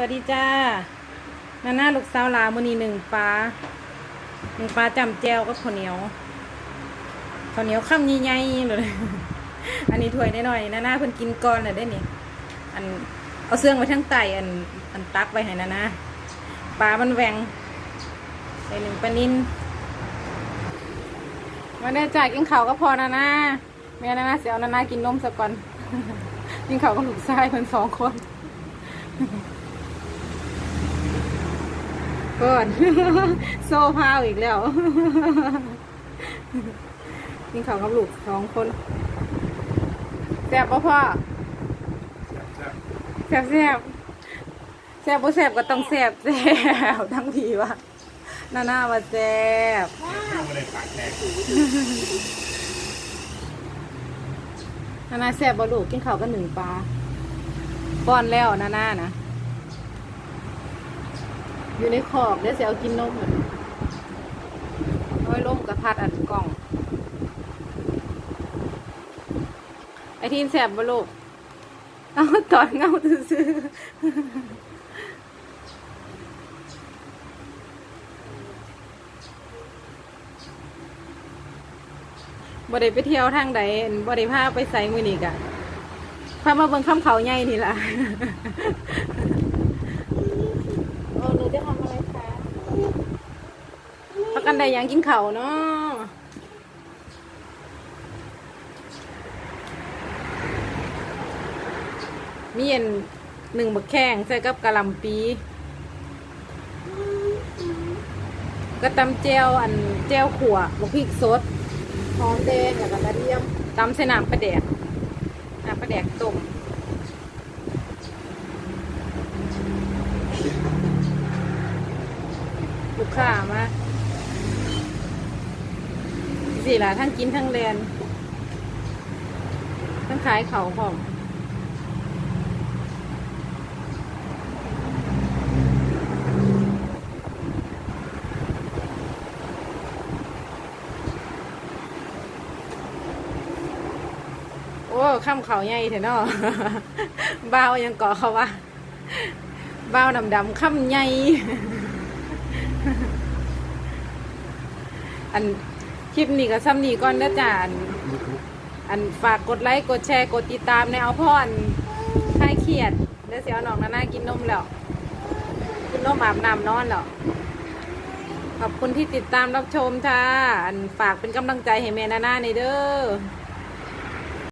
สวัสดีจ้านาหน้าลูกสาวลามือนีหนึ่งปลาหนึ่งปลาจำแจวก็ข้าวเหนียวข้าวเหนียวข้ามใหญ่ๆเลยอันนี้ถ้วยน้อยๆนาหน้าเพิ่นกินก่อนเลยได้นี่อันเอาเสื่องไว้ทั้งไตอันอันตักไว้ให้นาหน้าปลามันแหวงใส่หนึ่งปลานินมาได้จ่ายกินข้าวก็พอนาหน้าแม่นาหน้าเสียวนาหน้ากินนมสักก่อนกินข้าวกับลูกชายเพิ่นสองคน ก่อน โซ่พาวอีกแล้วกินข้าวกับลูกสองคนแซ่บป่ะพ่อแซ่บแซ่บแซ่บป่แซ่บก็ต้องแซ่บแซ่บทั้งทีวะหน้าหน้ามาแซ่บหน้าหน้าแซ่บบ่ลูกกินข้าวกันหนึ่งปลาป้อนแล้วหน้าหน้านะ อยู่ในขอบเดี๋ยวจะเอากินนมเหมือนน้อยล่มกระพัดอัดกล่อง ไอทีมแสบบ่ลูกเอาตอนเงาซื้อๆบ่ได้ไปเที่ยวทางใดบ่ได้พาไปใส่มือนี่กะพามาเบิ่งข้ามเขาใหญ่นี่ล่ะ จะทำอะไรคะพักกันได้ยังกินเข่าวเนาะมีอันหนึ่งบักแข้งใส่กับกะหล่ำปีก็ตำเจียวอันเจียวขั่วบักพริกสดหอมแดงแล้วก็กระเทียมตำใส่น้ำปลาแดกน้ำปลาแดกต้ม ลูกค้ามาสิล่ะทั้งกินทั้งเรียนทั้งขายเขาพร้อมโอ้ข้ามเขาใหญ่เถอะเนาะบ้าวยังเกาะเขาว่าบ้าวดำๆข้ามใหญ่ อันคลิปนี้ก็ซ้ำนี้ก่อนนะจ๊ะอันอันฝากกดไลค์กดแชร์กดติดตามในเอาพ่ออันคลายเครียดแล้วเสียวน้องนาน่ากินนมแล้วกินนมอาบน้ำนอนแล้วขอบคุณที่ติดตามรับชมจ้าอันฝากเป็นกำลังใจให้แม่นาน่าในอยเด้อ